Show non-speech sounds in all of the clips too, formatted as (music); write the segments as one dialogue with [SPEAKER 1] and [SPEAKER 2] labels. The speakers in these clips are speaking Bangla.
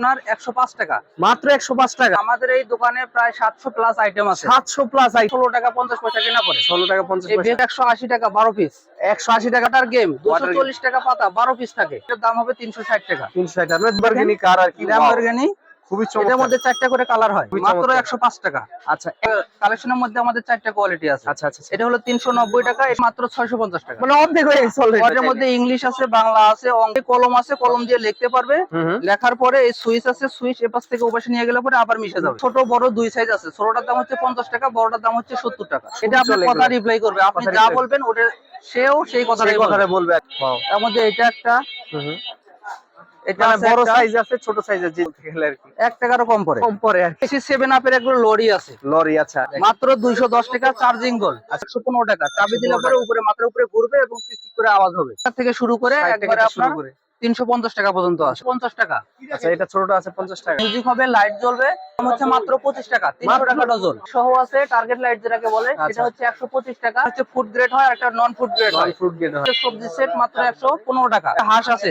[SPEAKER 1] আপনার একশো পাঁচ টাকা।
[SPEAKER 2] মাত্র একশো পাঁচ টাকা।
[SPEAKER 1] আমাদের এই দোকানে প্রায় সাতশো প্লাস আইটেম আছে।
[SPEAKER 2] সাতশো প্লাস
[SPEAKER 1] ষোলো টাকা পঞ্চাশ পয়সা কেনা পড়ে।
[SPEAKER 2] ষোলো টাকা পঞ্চাশ
[SPEAKER 1] একশো আশি টাকা বারো পিস
[SPEAKER 2] একশো আশি টাকা
[SPEAKER 1] তার গেম দুশো চল্লিশ টাকা পাতা বারো পিস থাকে। এটার দাম হবে তিনশো ষাট টাকা।
[SPEAKER 2] তিনশো ষাট টাকা। কার আর কি। খুবই
[SPEAKER 1] এটার মধ্যে চারটা করে কালার হয়। মাত্র। একশো পাঁচ টাকা।
[SPEAKER 2] আচ্ছা
[SPEAKER 1] কালেকশনের মধ্যে আমাদের চারটা কোয়ালিটি আছে।
[SPEAKER 2] আচ্ছা আচ্ছা আচ্ছা।
[SPEAKER 1] এটা হলো তিনশো নব্বই টাকা মাত্র ছয়শো পঞ্চাশ টাকা।
[SPEAKER 2] মানে অর্ধেক হয়ে গেছে।
[SPEAKER 1] মধ্যে ইংলিশ আছে বাংলা আছে অঙ্কে কলম আছে কলম দিয়ে লিখতে পারবে। লেখার পরে এই সুইচ আছে সুইচ এপাশ থেকে ওপাশে নিয়ে গেলে পরে আবার মিশে যাবে। ছোট বড় দুই সাইজ আছে। ছোটটার দাম হচ্ছে পঞ্চাশ টাকা বড়টার দাম হচ্ছে সত্তর টাকা। এটা আপনি কথা রিপ্লাই করবে। আপনি যা বলবেন ওটা সেও সেই কথাটাই বলবে
[SPEAKER 2] কথাটা বলবে।
[SPEAKER 1] তার মধ্যে এটা একটা। এটা
[SPEAKER 2] মানে বড় সাইজ আছে ছোট সাইজ আছে খেলে আর কি।
[SPEAKER 1] এক টাকারও কম পড়ে।
[SPEAKER 2] কম পরে আর
[SPEAKER 1] বেশি সেভেন আপের এগুলো লরি আছে।
[SPEAKER 2] লরি আচ্ছা।
[SPEAKER 1] মাত্র দুইশো দশ টাকা চার্জিং গোল একশো পনেরো টাকা চাবি দিলে পরে উপরে মাথার উপরে ঘুরবে এবং টিক টিক করে আওয়াজ হবে। তার থেকে শুরু করে
[SPEAKER 2] 60
[SPEAKER 1] একবারে আপনার
[SPEAKER 2] করে।
[SPEAKER 1] তিনশো পঞ্চাশ টাকা পর্যন্ত আছে পঞ্চাশ টাকা।
[SPEAKER 2] আচ্ছা এটা ছোটটা আছে পঞ্চাশ টাকা।
[SPEAKER 1] মিউজিক হবে লাইট জ্বলবে। হচ্ছে মাত্র পঁচিশ টাকা। তিনশো টাকা ডজন সহ আছে টার্গেট লাইট যেটাকে বলে
[SPEAKER 2] আচ্ছা।
[SPEAKER 1] সেটা হচ্ছে একশো পঁচিশ টাকা। হচ্ছে ফুড গ্রেড হয় একটা নন ফুড গ্রেড হয়।
[SPEAKER 2] ফ্রুট গেট হয়।
[SPEAKER 1] সবজি সেট মাত্র একশো পনেরো টাকা। হাঁস আছে।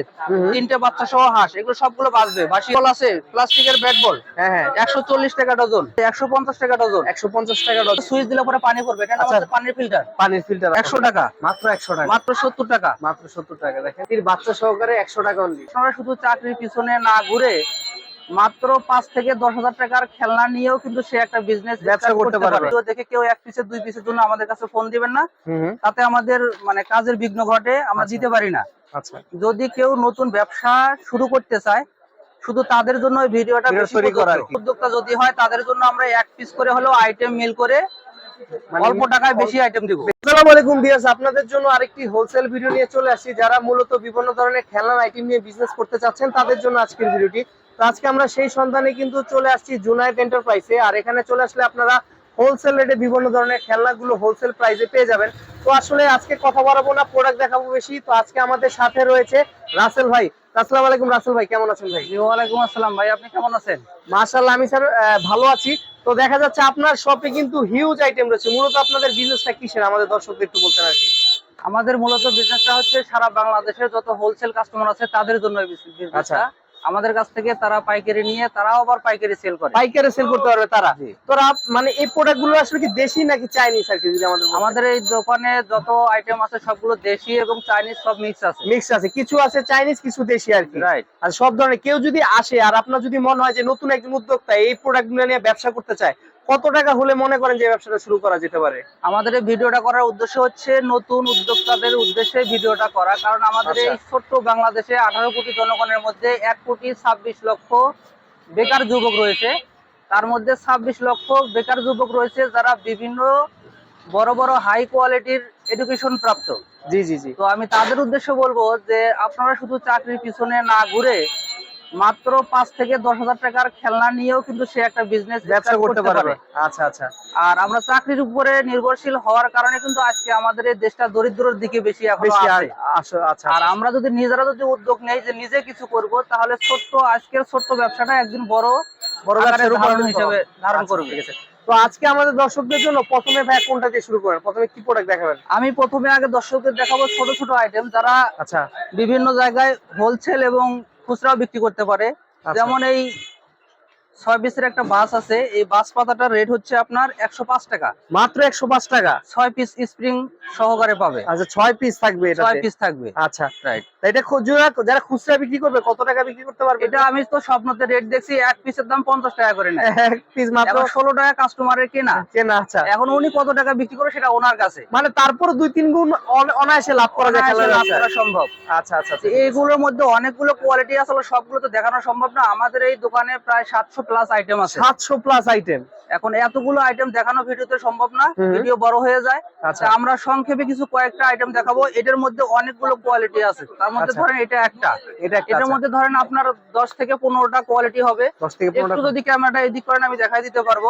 [SPEAKER 1] তিনটে বাচ্চা সহ হাঁস। এগুলো সবগুলো বাঁচবে। বাসি বল আছে প্লাস্টিকের ব্যাট বল
[SPEAKER 2] হ্যাঁ হ্যাঁ।
[SPEAKER 1] একশো চল্লিশ টাকা ডজন একশো পঞ্চাশ টাকা ডজন
[SPEAKER 2] একশো পঞ্চাশ টাকা ডজন
[SPEAKER 1] সুইচ দিলে পরে পানি পড়বে। এটা
[SPEAKER 2] আচ্ছা।
[SPEAKER 1] পানির ফিল্টার
[SPEAKER 2] পানির ফিল্টার
[SPEAKER 1] একশো টাকা।
[SPEAKER 2] মাত্র একশো টাকা।
[SPEAKER 1] মাত্র সত্তর টাকা।
[SPEAKER 2] মাত্র সত্তর টাকা। দেখেন বাচ্চা সহকারে একশো টাকা অনলি
[SPEAKER 1] আপনারা শুধু চাকরির পিছনে না ঘুরে মাত্র পাঁচ থেকে দশ হাজার টাকার খেলনা নিয়েও কিন্তু সে একটা বিজনেস
[SPEAKER 2] ব্যবসা করতে পারবে।
[SPEAKER 1] দেখে কেউ এক পিসের দুই পিসের জন্য আমাদের কাছে ফোন দিবেন না। তাতে আমাদের মানে কাজের বিঘ্ন ঘটে আমরা
[SPEAKER 2] আচ্ছা।
[SPEAKER 1] দিতে পারি না
[SPEAKER 2] আচ্ছা
[SPEAKER 1] যদি কেউ নতুন ব্যবসা শুরু করতে চায় শুধু তাদের জন্য ভিডিওটা। উদ্যোক্তা যদি হয় তাদের জন্য আমরা এক পিস করে হলেও আইটেম মিল করে অল্প টাকায় বেশি আইটেম দিব।
[SPEAKER 2] আসসালামু আলাইকুম ভিউয়ার্স আপনাদের জন্য আরেকটি হোলসেল ভিডিও নিয়ে চলে আসছি যারা মূলত বিভিন্ন ধরনের খেলনার আইটেম নিয়ে বিজনেস করতে চাচ্ছেন তাদের জন্য আজকের ভিডিওটি তো আজকে আমরা সেই সন্ধানে কিন্তু চলে আসছি জুনাইট এন্টারপ্রাইজে আর এখানে চলে আসলে আপনারা হোলসেল রেটে বিভিন্ন ধরনের খেলনাগুলো হোলসেল প্রাইসে পেয়ে যাবেন। তো আসলে আজকে কথা বলব না প্রোডাক্ট দেখাবো বেশি। তো আজকে আমাদের সাথে রয়েছে রাসেল ভাই। আসসালামু আলাইকুম রাসেল ভাই কেমন আছেন ভাই?
[SPEAKER 1] ওয়ালাইকুম আসসালাম ভাই আপনি কেমন আছেন?
[SPEAKER 2] মাশাআল্লাহ আমি স্যার ভালো আছি। তো দেখা যাচ্ছে আপনার শপে কিন্তু হিউজ আইটেম রয়েছে। মূলত আপনাদের বিজনেসটা কিসের? আমাদের দর্শকদের একটু বলতেন আর কি।
[SPEAKER 1] আমাদের মূলত বিজনেসটা হচ্ছে সারা বাংলাদেশের যত হোলসেল কাস্টমার আছে তাদের জন্য বিজনেসটা
[SPEAKER 2] আচ্ছা।
[SPEAKER 1] আমাদের কাছ থেকে তারা পাইকারি নিয়ে তারাও আবার পাইকারি সেল করে।
[SPEAKER 2] পাইকারি সেল করতে পারবে তারা। তোরা মানে এই প্রোডাক্টগুলো আসলে কি দেশি নাকি চাইনিজ আর কি যদি আমাদের
[SPEAKER 1] আমাদের এই দোকানে যত আইটেম আছে সবগুলো দেশি এবং চাইনিজ সব মিক্স আছে।
[SPEAKER 2] মিক্স আছে। কিছু আছে চাইনিজ কিছু দেশি আর কি।
[SPEAKER 1] রাইট
[SPEAKER 2] আর সব ধরনের কেউ যদি আসে আর আপনার যদি মনে হয় যে নতুন একজন উদ্যোক্তা এই প্রোডাক্টগুলো নিয়ে ব্যবসা করতে চায় কত টাকা হলে মনে করেন যে ব্যবসাটা শুরু করা যেতে পারে?
[SPEAKER 1] আমাদের এই ভিডিওটা করার উদ্দেশ্য হচ্ছে নতুন উদ্যোক্তাদের উদ্দেশ্যে ভিডিওটা করা। কারণ আমাদের এই
[SPEAKER 2] আচ্ছা।
[SPEAKER 1] ছোট্ট বাংলাদেশে আঠারো কোটি জনগণের মধ্যে এক কোটি ছাব্বিশ লক্ষ বেকার যুবক রয়েছে। তার মধ্যে ছাব্বিশ লক্ষ বেকার যুবক রয়েছে যারা বিভিন্ন বড় বড় হাই কোয়ালিটির এডুকেশন প্রাপ্ত।
[SPEAKER 2] জি জি জি।
[SPEAKER 1] তো আমি তাদের উদ্দেশ্যে বলব যে আপনারা শুধু চাকরির পিছনে না ঘুরে মাত্র পাঁচ থেকে দশ হাজার টাকার খেলনা নিয়েও কিন্তু সে একটা বিজনেস
[SPEAKER 2] ব্যবসা করতে পারবে। আচ্ছা আচ্ছা।
[SPEAKER 1] আর আমরা চাকরির উপরে নির্ভরশীল হওয়ার কারণে কিন্তু আজকে আমাদের এই দেশটা দরিদ্রের দিকে বেশি
[SPEAKER 2] আচ্ছা
[SPEAKER 1] আর
[SPEAKER 2] আচ্ছা।
[SPEAKER 1] আমরা যদি নিজেরা যদি উদ্যোগ নেই যে নিজে কিছু করব তাহলে ছোট্ট আজকের ছোট্ট ব্যবসাটা একদিন বড়
[SPEAKER 2] বড়
[SPEAKER 1] ধারণ
[SPEAKER 2] রূপান্তরিত
[SPEAKER 1] হিসেবে ধারণ
[SPEAKER 2] আচ্ছা,
[SPEAKER 1] করবে।
[SPEAKER 2] ঠিক আছে। তো আজকে আমাদের দর্শকদের জন্য প্রথমে ভাই কোনটা দিয়ে শুরু করেন? প্রথমে কি প্রোডাক্ট দেখাবেন?
[SPEAKER 1] আমি প্রথমে আগে দর্শকদের দেখাবো ছোট ছোট আইটেম যারা
[SPEAKER 2] আচ্ছা।
[SPEAKER 1] বিভিন্ন জায়গায় হোলসেল এবং খুচরাও বিক্রি করতে পারে
[SPEAKER 2] আচ্ছা।
[SPEAKER 1] যেমন এই ছয় পিসের একটা বাস আছে। এই বাস পাতাটার রেট হচ্ছে আপনার একশো পাঁচ টাকা।
[SPEAKER 2] মাত্র একশো পাঁচ টাকা?
[SPEAKER 1] ছয় পিস স্প্রিং সহকারে পাবে।
[SPEAKER 2] আচ্ছা ছয় পিস থাকবে
[SPEAKER 1] ছয় পিস থাকবে।
[SPEAKER 2] আচ্ছা।
[SPEAKER 1] রাইট
[SPEAKER 2] এটা খুচরা যারা খুচরা বিক্রি করবে কত টাকা বিক্রি করতে পারবে?
[SPEAKER 1] এটা আমি তো স্বপ্নতে রেট দেখছি এক পিসের দাম পঞ্চাশ টাকা করে নেয়।
[SPEAKER 2] এক পিস মাত্র
[SPEAKER 1] ষোলো টাকা কাস্টমারের কেনা।
[SPEAKER 2] কেনা আচ্ছা।
[SPEAKER 1] এখন উনি কত টাকা বিক্রি করে সেটা ওনার কাছে।
[SPEAKER 2] মানে তারপর দুই তিন গুণ অনায়াসে লাভ করা যায়
[SPEAKER 1] লাভ করা সম্ভব।
[SPEAKER 2] আচ্ছা আচ্ছা আচ্ছা।
[SPEAKER 1] এইগুলোর মধ্যে অনেকগুলো কোয়ালিটি আসলে সবগুলো তো দেখানো সম্ভব না। আমাদের এই দোকানে প্রায় সাতশো প্লাস আইটেম আছে।
[SPEAKER 2] সাতশো প্লাস আইটেম।
[SPEAKER 1] এখন এতগুলো আইটেম দেখানো ভিডিওতে সম্ভব না। ভিডিও বড় হয়ে যায়।
[SPEAKER 2] আচ্ছা।
[SPEAKER 1] আমরা সংক্ষেপে কিছু কয়েকটা আইটেম দেখাবো। এটার মধ্যে অনেকগুলো কোয়ালিটি আছে। তার মধ্যে
[SPEAKER 2] আচ্ছা।
[SPEAKER 1] ধরেন এটা একটা।
[SPEAKER 2] এটা
[SPEAKER 1] এটার মধ্যে ধরেন আপনার দশ থেকে পনেরোটা কোয়ালিটি হবে।
[SPEAKER 2] দশ থেকে
[SPEAKER 1] একটু
[SPEAKER 2] পনেরো
[SPEAKER 1] যদি ক্যামেরাটা এদিক করেন আমি দেখাই দিতে পারব।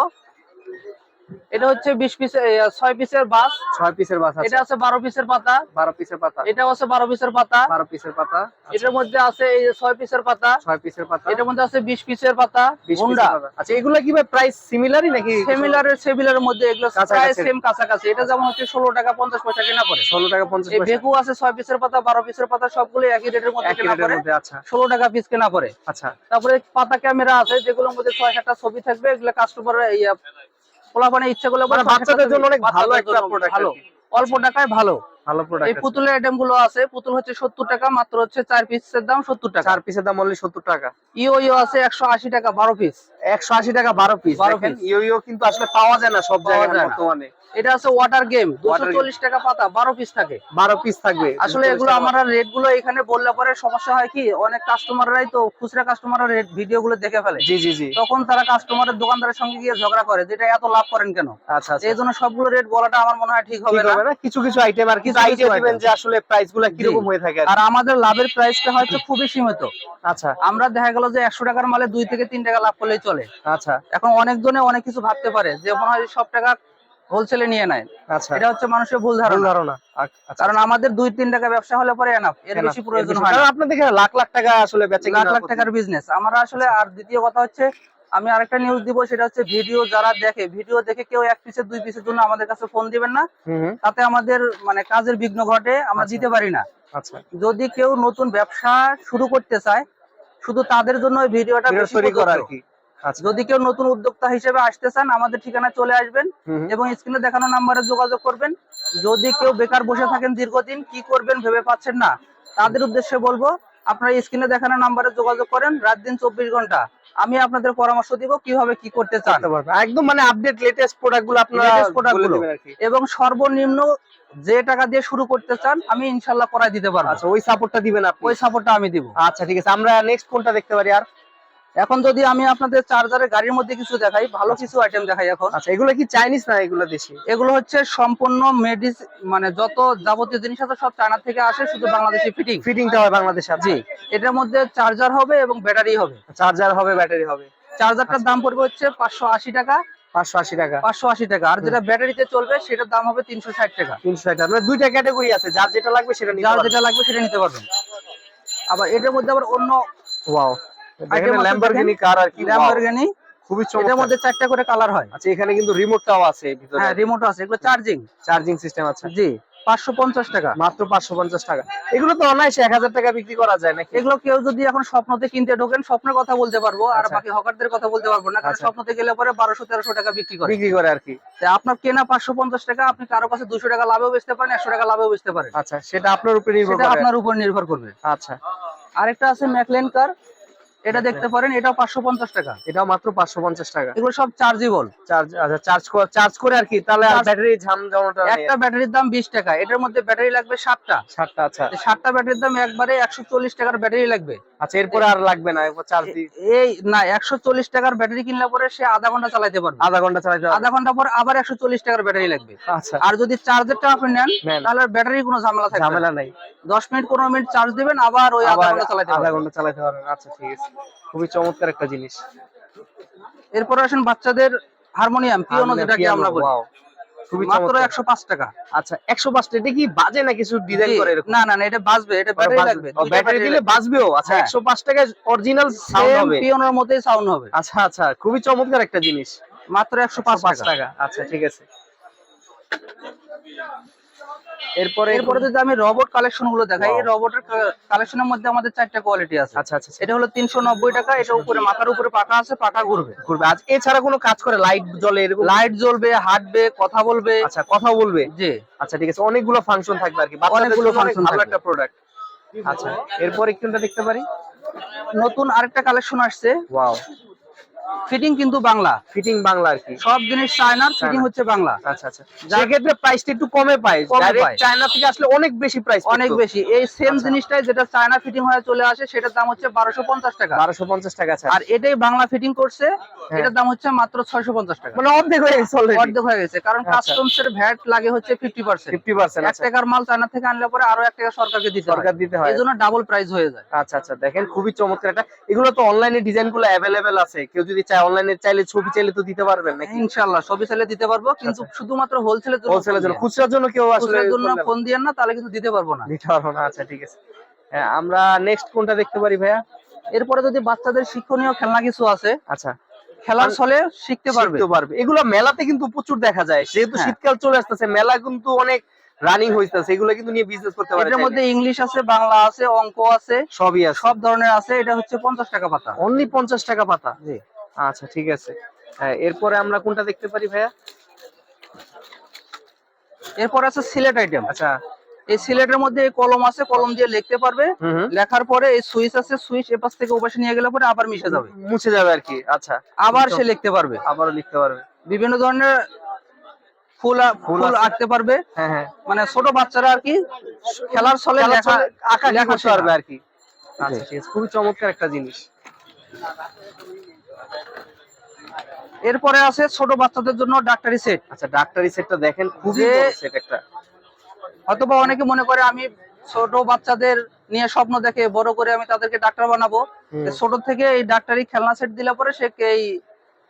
[SPEAKER 1] এটা হচ্ছে বিশ পিসের ছয় পিসের বাস
[SPEAKER 2] ছয় পিসের বাস
[SPEAKER 1] এটা
[SPEAKER 2] আছে
[SPEAKER 1] আছে বারো পিসের পাতা
[SPEAKER 2] বারো পিসের পাতা
[SPEAKER 1] এটা আছে বারো পিসের পাতা
[SPEAKER 2] বারো পিসের পাতা আচ্ছা,
[SPEAKER 1] এটার মধ্যে আছে এই যে ছয় পিসের পাতা
[SPEAKER 2] ছয় পিসের পাতা
[SPEAKER 1] এটার মধ্যে আছে বিশ পিসের পাতা
[SPEAKER 2] 20
[SPEAKER 1] হুন্ডা
[SPEAKER 2] আচ্ছা এগুলো কি ভাই প্রাইস সিমিলারই নাকি
[SPEAKER 1] সেমিলারের সেমিলারের মধ্যে এগুলো
[SPEAKER 2] কাছাকাছি।
[SPEAKER 1] প্রায় সেম কাছাকাছি এটা যেমন হচ্ছে ষোলো টাকা পঞ্চাশ পয়সা কেনা পড়ে
[SPEAKER 2] ষোলো টাকা পঞ্চাশ
[SPEAKER 1] এই
[SPEAKER 2] পয়সা
[SPEAKER 1] বেকু আছে ছয় পিসের পাতা বারো পিসের পাতা সবগুলো একই রেটের মধ্যে
[SPEAKER 2] একই
[SPEAKER 1] কেনা
[SPEAKER 2] রেটের
[SPEAKER 1] পড়ে
[SPEAKER 2] আচ্ছা
[SPEAKER 1] ষোলো টাকা পিস কেনা পড়ে
[SPEAKER 2] আচ্ছা
[SPEAKER 1] তারপরে পাতা ক্যামেরা আছে যেগুলোর মধ্যে ছয় সাতটা ছবি থাকবে এগুলো কাস্টমারের পোলাপানে ইচ্ছা করলে
[SPEAKER 2] মানে বাচ্চাদের জন্য অনেক ভালো একটা প্রোডাক্ট
[SPEAKER 1] ভালো। অল্প টাকায় ভালো।
[SPEAKER 2] ভালো
[SPEAKER 1] এই পুতুলের আইটেমগুলো আছে পুতুল হচ্ছে সত্তর টাকা মাত্র হচ্ছে চার পিসের দাম সত্তর টাকা।
[SPEAKER 2] চার পিসের দাম অনলি সত্তর টাকা।
[SPEAKER 1] ইও ইও আছে একশো আশি টাকা বারো পিস
[SPEAKER 2] একশো আশি টাকা বারো পিস
[SPEAKER 1] 12
[SPEAKER 2] দেখেন। ইও ইও কিন্তু আসলে পাওয়া যায় না সব জায়গায় বর্তমানে।
[SPEAKER 1] এটা আছে ওয়াটার গেম দুশো টাকা পাতা বারো পিস থাকে।
[SPEAKER 2] বারো পিস থাকবে।
[SPEAKER 1] আসলে এগুলো আমরা রেটগুলো এখানে বললে পরে সমস্যা হয় কি অনেক কাস্টমাররাই তো খুচরা কাস্টমাররা রেট ভিডিও গুলো দেখে ফেলে।
[SPEAKER 2] জি জি জি।
[SPEAKER 1] তখন তারা কাস্টমারের দোকানদারের সঙ্গে গিয়ে ঝগড়া করে যেটা এত লাভ করেন কেন?
[SPEAKER 2] আচ্ছা আচ্ছা।
[SPEAKER 1] এই জন্য সবগুলো রেট বলাটা আমার মনে হয় ঠিক হবে না।
[SPEAKER 2] কিছু কিছু আইটেম আর কিছু
[SPEAKER 1] কিছু কিছু
[SPEAKER 2] আইডিয়া দিবেন যে আসলে প্রাইসগুলা কীরকম হয়ে থাকে আর
[SPEAKER 1] আমাদের লাভের প্রাইসটা হয়তো খুবই সীমিত।
[SPEAKER 2] আচ্ছা।
[SPEAKER 1] আমরা দেখা গেল যে একশো টাকার মালে দুই থেকে তিন টাকা লাভ করলেই চলে।
[SPEAKER 2] আচ্ছা।
[SPEAKER 1] এখন অনেকজনে অনেক কিছু ভাবতে পারে যে মনে হয় সব টাকা হোলসেলে নিয়ে নেয়।
[SPEAKER 2] আচ্ছা।
[SPEAKER 1] এটা হচ্ছে মানুষের ভুল
[SPEAKER 2] ভুল
[SPEAKER 1] ধারণা।
[SPEAKER 2] ধারণা আচ্ছা।
[SPEAKER 1] কারণ আমাদের দুই তিন টাকা ব্যবসা হলে পরে এনাফ এর বেশি প্রয়োজন হয় না।
[SPEAKER 2] আপনাদের লাখ লাখ টাকা আসলে বেচে
[SPEAKER 1] লাখ লাখ টাকার বিজনেস আমরা আসলে আর দ্বিতীয় কথা হচ্ছে আমি আরেকটা নিউজ দিব সেটা হচ্ছে ভিডিও যারা দেখে ভিডিও দেখে কেউ এক পিসের দুই পিসের জন্য আমাদের কাছে ফোন দিবেন না। তাতে আমাদের মানে কাজের বিঘ্ন ঘটে আমরা
[SPEAKER 2] আচ্ছা।
[SPEAKER 1] দিতে পারি না।
[SPEAKER 2] আচ্ছা।
[SPEAKER 1] যদি কেউ নতুন ব্যবসা শুরু করতে চায় শুধু তাদের জন্য ভিডিওটা
[SPEAKER 2] ভিডিও
[SPEAKER 1] বেশি
[SPEAKER 2] করা আর কি। আচ্ছা
[SPEAKER 1] যদি কেউ নতুন উদ্যোক্তা হিসেবে আসতে চান আমাদের ঠিকানা চলে আসবেন। এবং স্ক্রিনে দেখানো নাম্বারে যোগাযোগ করবেন। যদি কেউ বেকার বসে থাকেন দীর্ঘদিন কি করবেন ভেবে পাচ্ছেন না তাদের উদ্দেশ্যে বলব আপনারা স্ক্রিনে দেখানো নাম্বারে যোগাযোগ করেন রাত দিন চব্বিশ ঘণ্টা। আমি আপনাদের পরামর্শ দিব কীভাবে কি করতে চান।
[SPEAKER 2] একদম মানে আপডেট লেটেস্ট প্রোডাক্টগুলো আপনারা
[SPEAKER 1] গুলো।
[SPEAKER 2] কি।
[SPEAKER 1] এবং সর্বনিম্ন যে টাকা দিয়ে শুরু করতে চান আমি ইনশাল্লাহ করাই দিতে পারব।
[SPEAKER 2] আচ্ছা ওই সাপোর্টটা দিবেন আপনি?
[SPEAKER 1] ওই সাপোর্টটা আমি দিব।
[SPEAKER 2] আচ্ছা ঠিক আছে। আমরা নেক্সট কোনটা দেখতে পারি আর।
[SPEAKER 1] এখন যদি আমি আপনাদের চার্জারের গাড়ির মধ্যে কিছু দেখাই ভালো কিছু আইটেম দেখাই এখন।
[SPEAKER 2] আচ্ছা এগুলো কি চাইনিজ না এগুলো দেশি?
[SPEAKER 1] এগুলো হচ্ছে সম্পূর্ণ মেডিস মানে যত যাবতীয় জিনিস আছে সব চায়না থেকে আসে শুধু বাংলাদেশি ফিটিং
[SPEAKER 2] ফিটিংটা হয় বাংলাদেশে
[SPEAKER 1] জি এটার মধ্যে চার্জার হবে এবং ব্যাটারি হবে।
[SPEAKER 2] চার্জার হবে ব্যাটারি হবে।
[SPEAKER 1] চার্জারটার দাম পড়বে হচ্ছে পাঁচশো আশি টাকা।
[SPEAKER 2] পাঁচশো আশি টাকা।
[SPEAKER 1] পাঁচশো আশি টাকা। আর যেটা ব্যাটারিতে চলবে সেটার দাম হবে তিনশো ষাট টাকা।
[SPEAKER 2] তিনশো ষাট টাকা। মানে দুইটা ক্যাটাগরি আছে যার যেটা লাগবে সেটা
[SPEAKER 1] যার যেটা লাগবে সেটা নিতে পারবেন। আবার এটার মধ্যে আবার অন্য
[SPEAKER 2] ওয়াও ল্যাম্বরগিনি
[SPEAKER 1] দেখেন।
[SPEAKER 2] কার আর কি
[SPEAKER 1] ল্যাম্বরগিনি
[SPEAKER 2] খুবই চমৎকার।
[SPEAKER 1] মধ্যে চারটা করে কালার হয়।
[SPEAKER 2] আচ্ছা এখানে কিন্তু রিমোটটাও আছে ভিতরে।
[SPEAKER 1] হ্যাঁ রিমোট আছে এগুলো চার্জিং
[SPEAKER 2] চার্জিং সিস্টেম আছে
[SPEAKER 1] জি পাঁচশো পঞ্চাশ টাকা।
[SPEAKER 2] মাত্র পাঁচশো পঞ্চাশ টাকা। এগুলো তো অনায়াসে এক হাজার টাকা বিক্রি করা যায় নাকি?
[SPEAKER 1] এগুলো কেউ যদি এখন স্বপ্নতে কিনতে ঢোকেন স্বপ্নের কথা বলতে পারব আর
[SPEAKER 2] আচ্ছা।
[SPEAKER 1] বাকি হকারদের কথা বলতে পারব না কারণ
[SPEAKER 2] আচ্ছা।
[SPEAKER 1] স্বপ্নতে গেলে পরে বারোশো তেরোশো টাকা বিক্রি করে।
[SPEAKER 2] বিক্রি করে আর কি।
[SPEAKER 1] আপনার কেনা পাঁচশো পঞ্চাশ টাকা আপনি কারও কাছে দুশো টাকা লাভেও বেচতে পারেন একশো টাকা লাভেও বেচতে পারেন।
[SPEAKER 2] আচ্ছা সেটা আপনার উপর নির্ভর
[SPEAKER 1] আপনার উপর নির্ভর করবে।
[SPEAKER 2] আচ্ছা।
[SPEAKER 1] আরেকটা আছে ম্যাকলেন কার এটা দেখতে পারেন এটাও পাঁচশো পঞ্চাশ টাকা।
[SPEAKER 2] এটাও মাত্র পাঁচশো পঞ্চাশ টাকা।
[SPEAKER 1] এগুলো সব চার্জেবল।
[SPEAKER 2] চার্জ আচ্ছা চার্জ চার্জ করে আর কি তাহলে ব্যাটারি ঝাম জমাটা
[SPEAKER 1] একটা ব্যাটারির দাম বিশ টাকা এটার মধ্যে ব্যাটারি লাগবে সাতটা।
[SPEAKER 2] ষাটটা আচ্ছা।
[SPEAKER 1] সাতটা ব্যাটারির দাম একবারে একশো চল্লিশ টাকার ব্যাটারি লাগবে।
[SPEAKER 2] আচ্ছা এরপরে আর লাগবে না একবার চার্জ
[SPEAKER 1] এই না একশো চল্লিশ টাকার ব্যাটারি কিনলে পরে সে আধা ঘণ্টা চালাতে পারবে।
[SPEAKER 2] আধা ঘণ্টা চালাতে।
[SPEAKER 1] আধা ঘণ্টা পর আবার একশো চল্লিশ টাকার ব্যাটারি লাগবে।
[SPEAKER 2] আচ্ছা।
[SPEAKER 1] আর যদি চার্জারটা আপনি নেন
[SPEAKER 2] নেন।
[SPEAKER 1] তাহলে ব্যাটারি কোনো ঝামেলা থাকবে
[SPEAKER 2] ঝামেলা নাই।
[SPEAKER 1] দশ মিনিট পনেরো মিনিট চার্জ দিবেন আবার ওই আধা ঘণ্টা চালাতে
[SPEAKER 2] আধা ঘণ্টা চালাতে পারবেন। আচ্ছা ঠিক আছে। খুবই চমৎকার একটা জিনিস।
[SPEAKER 1] এরপর আসেন বাচ্চাদের হারমোনিয়াম পিয়ানো যেটাকে আমরা বলি।
[SPEAKER 2] খুবই
[SPEAKER 1] মাত্র টাকা।
[SPEAKER 2] আচ্ছা একশো পাঁচটা এটা কি বাজে না কিছু ডিজাইন করে এরকম?
[SPEAKER 1] না না না এটা বাজবে এটা ব্যাটারি লাগবে।
[SPEAKER 2] ব্যাটারি দিলে। বাজবেও? আচ্ছা
[SPEAKER 1] হ্যাঁ।
[SPEAKER 2] একশো পাঁচ টাকায় অরিজিনাল সাউন্ড হবে।
[SPEAKER 1] পিয়ানোর মতোই সাউন্ড হবে।
[SPEAKER 2] আচ্ছা আচ্ছা খুবই চমৎকার একটা জিনিস।
[SPEAKER 1] মাত্র একশো পাঁচ
[SPEAKER 2] পাঁচ
[SPEAKER 1] টাকা।
[SPEAKER 2] টাকা আচ্ছা ঠিক আছে। এরপরে
[SPEAKER 1] এরপরে যদি আমি রবট কালেকশনগুলো দেখাই এই রবটের কালেকশনের মধ্যে আমাদের চারটা কোয়ালিটি আছে।
[SPEAKER 2] আচ্ছা আচ্ছা আচ্ছা।
[SPEAKER 1] এটা হলো তিনশো নব্বই টাকা এটা উপরে মাথার উপরে পাকা আছে পাকা ঘুরবে।
[SPEAKER 2] ঘুরবে। আজ এছাড়া কোনো কাজ করে লাইট জ্বলে এরকম?
[SPEAKER 1] লাইট জ্বলবে হাঁটবে কথা বলবে।
[SPEAKER 2] আচ্ছা কথা বলবে?
[SPEAKER 1] জি।
[SPEAKER 2] আচ্ছা ঠিক আছে অনেকগুলো ফাংশন থাকবে আর কি।
[SPEAKER 1] অনেকগুলো ফাংশন
[SPEAKER 2] ভালো একটা প্রোডাক্ট আচ্ছা এরপর একটুটা দেখতে পারি?
[SPEAKER 1] নতুন আরেকটা কালেকশন আসছে।
[SPEAKER 2] ওয়াও
[SPEAKER 1] ফিটিং কিন্তু বাংলা।
[SPEAKER 2] ফিটিং বাংলা আর কি।
[SPEAKER 1] সব জিনিস চায়নার ফিটিং হচ্ছে বাংলা।
[SPEAKER 2] আচ্ছা আচ্ছা প্রাইসটা একটু কমে পাই ডাইরেক্ট চায়না থেকে আসলে অনেক বেশি প্রাইস
[SPEAKER 1] অনেক বেশি। এই সেম
[SPEAKER 2] আচ্ছা।
[SPEAKER 1] জিনিসটাই যেটা চায়না ফিটিং হয়ে চলে আসে সেটার দাম হচ্ছে বারোশো পঞ্চাশ টাকা।
[SPEAKER 2] বারোশো পঞ্চাশ টাকা আছে
[SPEAKER 1] আর এটাই বাংলা ফিটিং করছে
[SPEAKER 2] হ্যাঁ।
[SPEAKER 1] এটার দাম হচ্ছে মাত্র ছয়শো পঞ্চাশ টাকা।
[SPEAKER 2] মানে অর্ধেক হয়ে গেছে অলরেডি
[SPEAKER 1] অর্ধেক হয়ে গেছে কারণ
[SPEAKER 2] আচ্ছা।
[SPEAKER 1] কাস্টমস এর ভ্যাট লাগে হচ্ছে ফিফটি পার্সেন্ট
[SPEAKER 2] ফিফটি পার্সেন্ট
[SPEAKER 1] এক টাকার মাল চায়না থেকে আনলে পরে আরও এক টাকা সরকারকে দিতে
[SPEAKER 2] সরকার দিতে হয়।
[SPEAKER 1] এই জন্য ডাবল প্রাইস হয়ে যায়।
[SPEAKER 2] আচ্ছা আচ্ছা। দেখেন খুবই চমৎকার। একটা এগুলো তো অনলাইনে ডিজাইনগুলো অ্যাভেলেবেল আছে। কেউ যদি যদি চায় অনলাইনে চাইলে ছবি চাইলে তো দিতে পারবেন নাকি?
[SPEAKER 1] সবই চাইলে দিতে পারব কিন্তু শুধুমাত্র হোলসেলের জন্য
[SPEAKER 2] হোলসেলের জন্য। খুচরার জন্য কেউ আসলে
[SPEAKER 1] জন্য ফোন দিয়েন না তাহলে কিন্তু দিতে পারব না।
[SPEAKER 2] দিতে পারব না আচ্ছা ঠিক আছে। হ্যাঁ, আমরা নেক্সট কোনটা দেখতে পারি ভাইয়া?
[SPEAKER 1] এরপরে যদি বাচ্চাদের শিক্ষণীয় খেলনা কিছু আছে
[SPEAKER 2] আচ্ছা।
[SPEAKER 1] খেলার ছলে শিখতে পারবে।
[SPEAKER 2] শিখতে পারবে। এগুলো মেলাতে কিন্তু প্রচুর দেখা যায় যেহেতু
[SPEAKER 1] হ্যাঁ।
[SPEAKER 2] শীতকাল চলে আসতেছে মেলা কিন্তু অনেক রানিং হইতেছে এগুলো কিন্তু নিয়ে বিজনেস করতে পারে
[SPEAKER 1] এটার
[SPEAKER 2] চাইলে।
[SPEAKER 1] মধ্যে ইংলিশ আছে বাংলা আছে অঙ্ক আছে
[SPEAKER 2] সবই আছে।
[SPEAKER 1] সব ধরনের আছে এটা হচ্ছে পঞ্চাশ টাকা পাতা।
[SPEAKER 2] অনলি পঞ্চাশ টাকা পাতা।
[SPEAKER 1] জি।
[SPEAKER 2] আচ্ছা ঠিক আছে। হ্যাঁ, এরপরে আমরা কোনটা দেখতে পারি ভাইয়া?
[SPEAKER 1] এরপর আছে সিলেট আইটেম
[SPEAKER 2] আচ্ছা।
[SPEAKER 1] এই সিলেটের মধ্যে এই কলম আছে কলম দিয়ে লিখতে পারবে। লেখার পরে এই সুইচ আছে সুইচ এপাশ থেকে ওপাশে নিয়ে গেলে পরে আবার মিশে যাবে।
[SPEAKER 2] মুছে যাবে আর কি আচ্ছা।
[SPEAKER 1] আবার সে লিখতে পারবে।
[SPEAKER 2] আবারও লিখতে পারবে।
[SPEAKER 1] বিভিন্ন ধরনের ফুল
[SPEAKER 2] ফুল
[SPEAKER 1] আঁকতে পারবে।
[SPEAKER 2] হ্যাঁ হ্যাঁ।
[SPEAKER 1] মানে ছোট বাচ্চারা আর কি খেলার ছলে লেখা
[SPEAKER 2] আঁকা
[SPEAKER 1] লেখা
[SPEAKER 2] করতে পারবে আর কি। আচ্ছা খুবই চমৎকার একটা জিনিস।
[SPEAKER 1] এরপরে আছে ছোট বাচ্চাদের জন্য ডাক্তারি সেট।
[SPEAKER 2] আচ্ছা ডাক্তারি সেটটা দেখেন খুবই সেট একটা।
[SPEAKER 1] অথবা অনেকে মনে করে আমি ছোট বাচ্চাদের নিয়ে স্বপ্ন দেখে বড় করে আমি তাদেরকে ডাক্তার বানাবো। ছোট থেকে এই ডাক্তারি খেলনা সেট দিলে পরে সে এই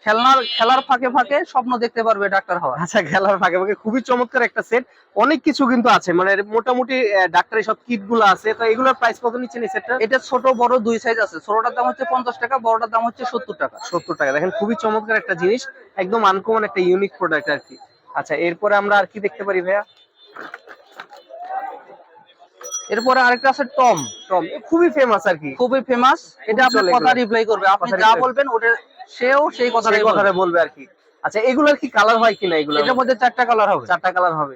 [SPEAKER 1] খেলনার খেলার ফাঁকে ফাঁকে স্বপ্ন দেখতে পারবে ডাক্তার হওয়ার।
[SPEAKER 2] আচ্ছা খেলার ফাঁকে ফাঁকে খুবই চমৎকার একটা সেট অনেক কিছু কিন্তু আছে মানে মোটামুটি আহ, ডাক্তারি সব কিটগুলো আছে। তো এগুলোর প্রাইস কত নিচ্ছেন এই সেটটা
[SPEAKER 1] এটা ছোট বড় দুই সাইজ আছে। ছোটটার দাম হচ্ছে পঞ্চাশ টাকা বড়টার দাম হচ্ছে সত্তর টাকা।
[SPEAKER 2] সত্তর টাকা। দেখেন খুবই চমৎকার একটা জিনিস। একদম আনকমন একটা ইউনিক প্রোডাক্ট আর কি। আচ্ছা এরপরে আমরা আর কি দেখতে পারি ভাইয়া?
[SPEAKER 1] এরপরে আরেকটা আছে টম।
[SPEAKER 2] টম খুবই ফেমাস আর কি।
[SPEAKER 1] খুবই ফেমাস এটা আপনার
[SPEAKER 2] চলে
[SPEAKER 1] কথা রিপ্লাই করবে। আপনি যা বলবেন ওটা সেও সেই কথাটাই
[SPEAKER 2] কথাটা বলবে। আর কি। আচ্ছা এগুলোর কি কালার হয় কিনা এগুলো
[SPEAKER 1] এটার মধ্যে? চারটা কালার হবে।
[SPEAKER 2] চারটা কালার হবে।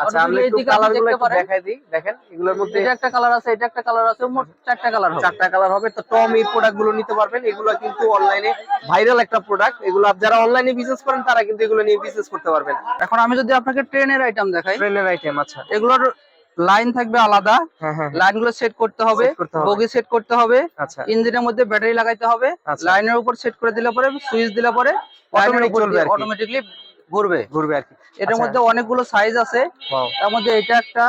[SPEAKER 2] আচ্ছা আমরা একটু
[SPEAKER 1] এইদিকে আপনি কালারগুলো
[SPEAKER 2] একটু দেখাই দিই। দেখেন এগুলোর মধ্যে
[SPEAKER 1] এটা একটা কালার আছে এটা একটা কালার আছে মোট চারটা কালার হবে।
[SPEAKER 2] চারটা কালার হবে। তো টম এই প্রোডাক্টগুলো নিতে পারবেন। এগুলো কিন্তু অনলাইনে ভাইরাল একটা প্রোডাক্ট এগুলো যারা অনলাইনে বিজনেস করেন তারা কিন্তু এগুলো নিয়ে বিজনেস করতে পারবেন।
[SPEAKER 1] এখন আমি যদি আপনাকে ট্রেনের আইটেম দেখাই।
[SPEAKER 2] ট্রেনের আইটেম আচ্ছা।
[SPEAKER 1] এগুলোর লাইন থাকবে আলাদা লাইনগুলো সেট করতে হবে। বগি সেট করতে হবে
[SPEAKER 2] আচ্ছা
[SPEAKER 1] ইঞ্জিনের মধ্যে ব্যাটারি লাগাইতে হবে
[SPEAKER 2] আচ্ছা।
[SPEAKER 1] লাইনের উপর সেট করে দিলে পরে সুইচ দিলে পরে। অটোমেটিকলি ঘুরবে
[SPEAKER 2] ঘুরবে আর কি
[SPEAKER 1] এটার
[SPEAKER 2] আচ্ছা।
[SPEAKER 1] মধ্যে অনেকগুলো সাইজ আছে তার মধ্যে এটা একটা।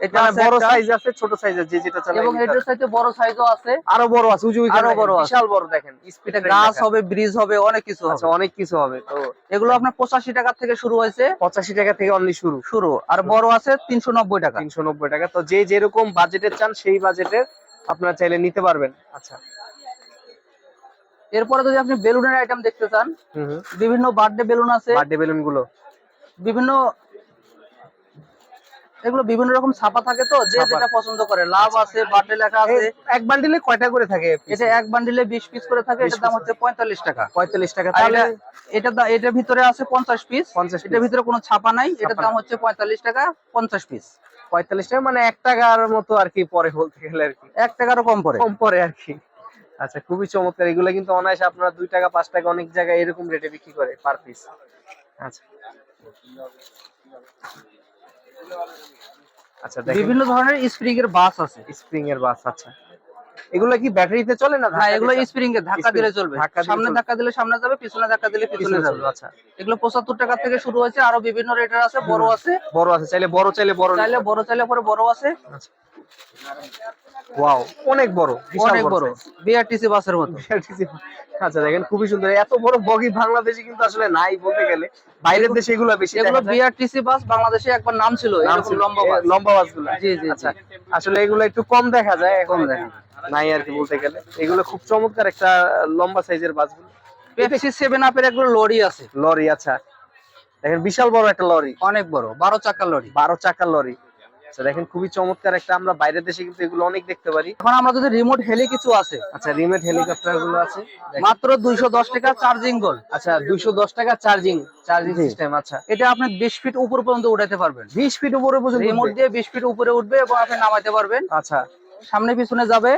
[SPEAKER 1] এটা
[SPEAKER 2] বড় সাইজ আছে ছোট সাইজ আছে যে যেটা চালায়
[SPEAKER 1] এবং এটার সাথে বড় সাইজও আছে।
[SPEAKER 2] আরও বড় আছে উঁচু উঁচু আরও
[SPEAKER 1] বড় আছে।
[SPEAKER 2] বিশাল বড় দেখেন স্পিড
[SPEAKER 1] গাছ হবে ব্রিজ হবে অনেক কিছু
[SPEAKER 2] অনেক কিছু হবে তো
[SPEAKER 1] এগুলো আপনার পঁচাশি টাকা থেকে শুরু হয়েছে।
[SPEAKER 2] টাকা থেকে অনলি শুরু।
[SPEAKER 1] শুরু। আর বড় আছে তিনশো নব্বই টাকা।
[SPEAKER 2] তিনশো নব্বই টাকা। তো যে যেরকম বাজেটের চান সেই বাজেটের আপনারা চাইলে নিতে পারবেন। আচ্ছা।
[SPEAKER 1] এরপরে যদি আপনি বেলুনের আইটেম দেখতে চান বিভিন্ন বার্থডে বেলুন আছে।
[SPEAKER 2] বার্থডে বেলুনগুলো।
[SPEAKER 1] বিভিন্ন এগুলো বিভিন্ন রকম ছাপা থাকে তো যে। যেটা পছন্দ করে। লাভ আছে বার্থডে লেখা আছে।
[SPEAKER 2] এক বান্ডিলে কয়টা করে থাকে?
[SPEAKER 1] এটা এক বান্ডিলে বিশ পিস করে থাকে
[SPEAKER 2] 20
[SPEAKER 1] এটার দাম হচ্ছে পঁয়তাল্লিশ টাকা।
[SPEAKER 2] পঁয়তাল্লিশ টাকা তাহলে
[SPEAKER 1] এটা এটার ভিতরে আছে পঞ্চাশ পিস
[SPEAKER 2] 50
[SPEAKER 1] এটার ভিতরে কোনো ছাপা নাই এটার দাম হচ্ছে পঁয়তাল্লিশ টাকা পঞ্চাশ পিস
[SPEAKER 2] পঁয়তাল্লিশ টাকা মানে এক টাকার মতো আর কি পরে বলতে গেলে আর কি।
[SPEAKER 1] এক টাকারও কম পড়ে।
[SPEAKER 2] কম পরে আর কি। আচ্ছা খুবই চমৎকার। এগুলো কিন্তু অনায়াসে আপনারা দুই টাকা পাঁচ টাকা অনেক জায়গায় এরকম রেটে বিক্রি করে পার পিস আচ্ছা। আচ্ছা
[SPEAKER 1] বিভিন্ন ধরনের স্প্রিং এর বাস আছে।
[SPEAKER 2] স্প্রিং এর বাস আচ্ছা। এগুলো কি ব্যাটারিতে চলে না হ্যাঁ
[SPEAKER 1] এগুলো স্প্রিং এর ধাক্কা দিলে চলবে। সামনে ধাক্কা দিলে সামনে যাবে পিছনে ধাক্কা দিলে পিছনে যাবে।
[SPEAKER 2] আচ্ছা।
[SPEAKER 1] এগুলো পঁচাত্তর টাকা থেকে শুরু হয়েছে আরও বিভিন্ন রেটের আছে বড় আছে।
[SPEAKER 2] বড় আছে চাইলে বড় চাইলে বড়
[SPEAKER 1] চাইলে বড় চাইলে পরে বড় আছে।
[SPEAKER 2] ওয়াও অনেক বড়
[SPEAKER 1] অনেক বড় বিআরটিসি বাসের মতো।
[SPEAKER 2] আচ্ছা দেখেন খুবই সুন্দর। এত বড় বগি বাংলাদেশে কিন্তু আসলে নাই বলতে গেলে। বাইরের দেশে এগুলো বেশি
[SPEAKER 1] এগুলো বিআরটিসি বাস বাংলাদেশে একবার নাম ছিল এরকম লম্বা বাস।
[SPEAKER 2] লম্বা বাসগুলো।
[SPEAKER 1] জি, জি,
[SPEAKER 2] আচ্ছা আসলে এগুলো একটু কম দেখা যায় এখন।
[SPEAKER 1] দেখা
[SPEAKER 2] নাই আর কি বলতে গেলে। এগুলো খুব চমৎকার একটা লম্বা সাইজের বাসগুলো।
[SPEAKER 1] পেপসি সেভেন আপের এগুলো লরি আছে।
[SPEAKER 2] লরি আচ্ছা। দেখেন বিশাল বড় একটা লরি।
[SPEAKER 1] অনেক বড় বারো চাকার লরি।
[SPEAKER 2] বারো চাকার লরি। দেখেন খুবই চমৎকার একটা আমরা বাইরের দেশে কিন্তু এগুলো অনেক দেখতে পারি।
[SPEAKER 1] এখন আমরা যদি রিমোট হেলি কিছু আছে।
[SPEAKER 2] আচ্ছা রিমোট হেলিকপ্টারগুলো আছে।
[SPEAKER 1] মাত্র দুইশো দশ টাকা চার্জিং গোল
[SPEAKER 2] আচ্ছা দুইশো দশ টাকা চার্জিং চার্জিং সিস্টেম আচ্ছা।
[SPEAKER 1] এটা আপনি বিশ ফিট উপর পর্যন্ত উঠাতে পারবেন।
[SPEAKER 2] বিশ ফিট উপরে পর্যন্ত
[SPEAKER 1] রিমোট দিয়ে বিশ ফিট উপরে উঠবে এবং আপনি নামাইতে পারবেন।
[SPEAKER 2] আচ্ছা।
[SPEAKER 1] সামনে পিছনে যাবে।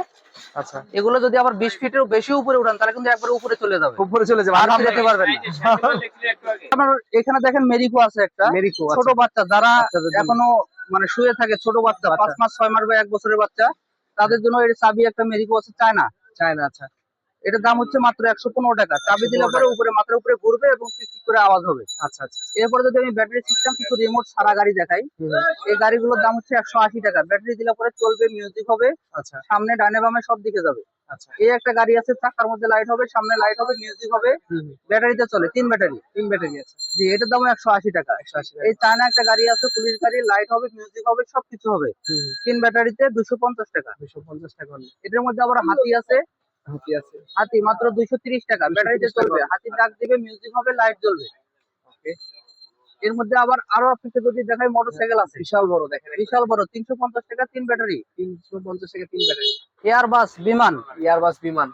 [SPEAKER 2] আচ্ছা।
[SPEAKER 1] এগুলো যদি আবার বিশ ফিটের বেশি উপরে উঠান তাহলে কিন্তু একবার উপরে চলে যাবে।
[SPEAKER 2] উপরে চলে যাবে।
[SPEAKER 1] আর পারবেন না। (laughs) এখানে দেখেন মেরিকো আছে একটা।
[SPEAKER 2] মেরিকো
[SPEAKER 1] ছোট বাচ্চা যারা এখনও মানে শুয়ে থাকে ছোট বাচ্চা পাঁচ মাস ছয় মাস বা এক বছরের বাচ্চা তাদের জন্য এর চাবি একটা মেরিকো আছে চায়
[SPEAKER 2] না আচ্ছা।
[SPEAKER 1] এটার দাম হচ্ছে মাত্র একশো পনেরো টাকা। চাবি দিলে পরে উপরে মাথার উপরে ঘুরবে এবং টিক করে আওয়াজ হবে।
[SPEAKER 2] আচ্ছা আচ্ছা
[SPEAKER 1] এরপরে যদি আমি ব্যাটারি সিস্টেম কিছু রিমোট সারা গাড়ি দেখাই এই গাড়িগুলোর দাম হচ্ছে একশো আশি টাকা। ব্যাটারি দিলে পরে চলবে মিউজিক হবে
[SPEAKER 2] আচ্ছা।
[SPEAKER 1] সামনে ডানে বামে সব দিকে যাবে।
[SPEAKER 2] আচ্ছা।
[SPEAKER 1] এই একটা গাড়ি আছে চাকার মধ্যে লাইট হবে সামনে লাইট হবে মিউজিক হবে ব্যাটারিতে চলে তিন ব্যাটারি
[SPEAKER 2] তিন ব্যাটারি আছে।
[SPEAKER 1] জি এটার দাম একশো আশি টাকা।
[SPEAKER 2] একশো আশি
[SPEAKER 1] এই চায়না একটা গাড়ি আছে পুলিশ গাড়ি লাইট হবে মিউজিক হবে সবকিছু হবে। তিন ব্যাটারিতে দুশো পঞ্চাশ টাকা।
[SPEAKER 2] দুশো পঞ্চাশ টাকা।
[SPEAKER 1] এটার মধ্যে আবার হাতি আছে
[SPEAKER 2] হাতি আছে।
[SPEAKER 1] হাতি মাত্র দুইশো তিরিশ টাকা। ব্যাটারিতে চলবে। হাতির ডাক দিবে মিউজিক হবে লাইট জ্বলবে।
[SPEAKER 2] Okay.
[SPEAKER 1] এর মধ্যে আবার আরও আপনাকে যদি দেখাই মোটরসাইকেল আছে।
[SPEAKER 2] বিশাল বড় দেখেন।
[SPEAKER 1] বিশাল বড় তিনশো পঞ্চাশ টাকা তিন ব্যাটারি।
[SPEAKER 2] তিনশো পঞ্চাশ টাকা তিন ব্যাটারি।
[SPEAKER 1] এয়ার বাস বিমান।
[SPEAKER 2] এয়ারবাস বিমান।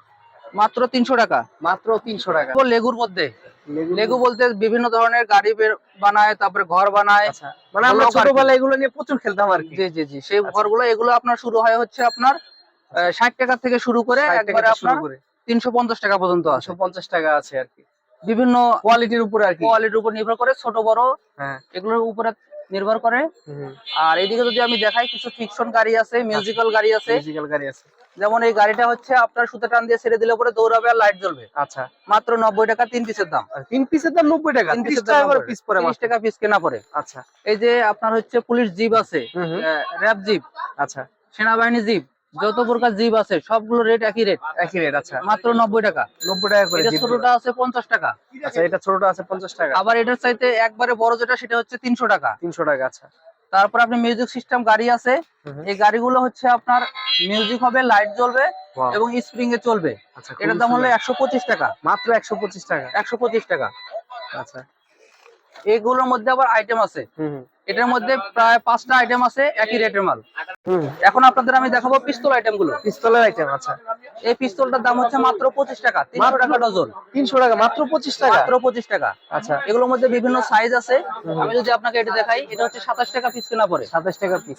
[SPEAKER 1] মাত্র তিনশো টাকা।
[SPEAKER 2] মাত্র তিনশো টাকা।
[SPEAKER 1] ও লেগুর মধ্যে।
[SPEAKER 2] লেগু-
[SPEAKER 1] বলতে বিভিন্ন ধরনের গাড়ি বানায় তারপরে ঘর বানায়।
[SPEAKER 2] আচ্ছা। মানে আমরা। ছোটবেলায় এগুলো নিয়ে প্রচুর খেলতাম আর কি।
[SPEAKER 1] জি জি জি। সেই ঘরগুলো এগুলো আপনার শুরু হয় হচ্ছে আপনার ষাট টাকা থেকে শুরু করে
[SPEAKER 2] 60 টাকা
[SPEAKER 1] একবারে
[SPEAKER 2] থেকে শুরু
[SPEAKER 1] আপনার
[SPEAKER 2] করে।
[SPEAKER 1] তিনশো পঞ্চাশ টাকা পর্যন্ত আছে।
[SPEAKER 2] পঞ্চাশ টাকা আছে আর কি।
[SPEAKER 1] বিভিন্ন
[SPEAKER 2] কোয়ালিটির উপরে আর কি।
[SPEAKER 1] কোয়ালিটির উপর নির্ভর করে ছোট বড়
[SPEAKER 2] হ্যাঁ।
[SPEAKER 1] এগুলোর উপরে নির্ভর করে। আর এদিকে যদি আমি দেখাই কিছু ফিকশন গাড়ি আছে মিউজিক্যাল গাড়ি আছে।
[SPEAKER 2] মিউজিক্যাল গাড়ি আছে।
[SPEAKER 1] যেমন এই গাড়িটা হচ্ছে আপনার সুতা টান দিয়ে ছেড়ে দিলে পরে দৌড়াবে আর লাইট জ্বলবে।
[SPEAKER 2] আচ্ছা।
[SPEAKER 1] মাত্র নব্বই টাকা তিন পিসের দাম।
[SPEAKER 2] আর তিন পিসের দাম নব্বই টাকা
[SPEAKER 1] তিন
[SPEAKER 2] তিরিশ
[SPEAKER 1] পিসের
[SPEAKER 2] টাকা পিস পরে
[SPEAKER 1] তিরিশ টাকা পিস কেনা পরে।
[SPEAKER 2] আচ্ছা।
[SPEAKER 1] এই যে আপনার হচ্ছে পুলিশ জিপ আছে র্যাব জিপ
[SPEAKER 2] আচ্ছা।
[SPEAKER 1] সেনাবাহিনী জিপ যত প্রকার জিপ আছে সবগুলো রেট একই রেট
[SPEAKER 2] একই রেট আচ্ছা।
[SPEAKER 1] মাত্র নব্বই টাকা।
[SPEAKER 2] নব্বই টাকা করে
[SPEAKER 1] ছোটটা আছে পঞ্চাশ টাকা।
[SPEAKER 2] আচ্ছা এটা ছোটটা আছে পঞ্চাশ টাকা।
[SPEAKER 1] আবার এটার চাইতে একবারে বড় যেটা সেটা হচ্ছে তিনশো টাকা।
[SPEAKER 2] তিনশো টাকা আচ্ছা।
[SPEAKER 1] তারপর আপনি মিউজিক সিস্টেম গাড়ি আছে। এই গাড়িগুলো হচ্ছে আপনার মিউজিক হবে লাইট জ্বলবে এবং স্প্রিং এ চলবে।
[SPEAKER 2] আচ্ছা
[SPEAKER 1] এটার দাম হলো একশো পঁচিশ টাকা।
[SPEAKER 2] মাত্র একশো পঁচিশ টাকা।
[SPEAKER 1] একশো পঁচিশ টাকা।
[SPEAKER 2] আচ্ছা।
[SPEAKER 1] এগুলোর মধ্যে আবার আইটেম আছে। এটার মধ্যে প্রায় পাঁচটা আইটেম আছে একই রেটের মাল। এখন আপনাদের আমি দেখাবো পিস্তল আইটেমগুলো
[SPEAKER 2] পিস্তলের আইটেম আচ্ছা।
[SPEAKER 1] এই পিস্তলটার দাম হচ্ছে মাত্র পঁচিশ টাকা তিনশো টাকা ডজন।
[SPEAKER 2] তিনশো টাকা মাত্র পঁচিশ টাকা?
[SPEAKER 1] মাত্র পঁচিশ টাকা।
[SPEAKER 2] আচ্ছা।
[SPEAKER 1] এগুলোর মধ্যে বিভিন্ন সাইজ আছে। আমি যদি আপনাকে এটা দেখাই এটা হচ্ছে সাতাশ টাকা পিস কেনা পরে
[SPEAKER 2] সাতাশ টাকা পিস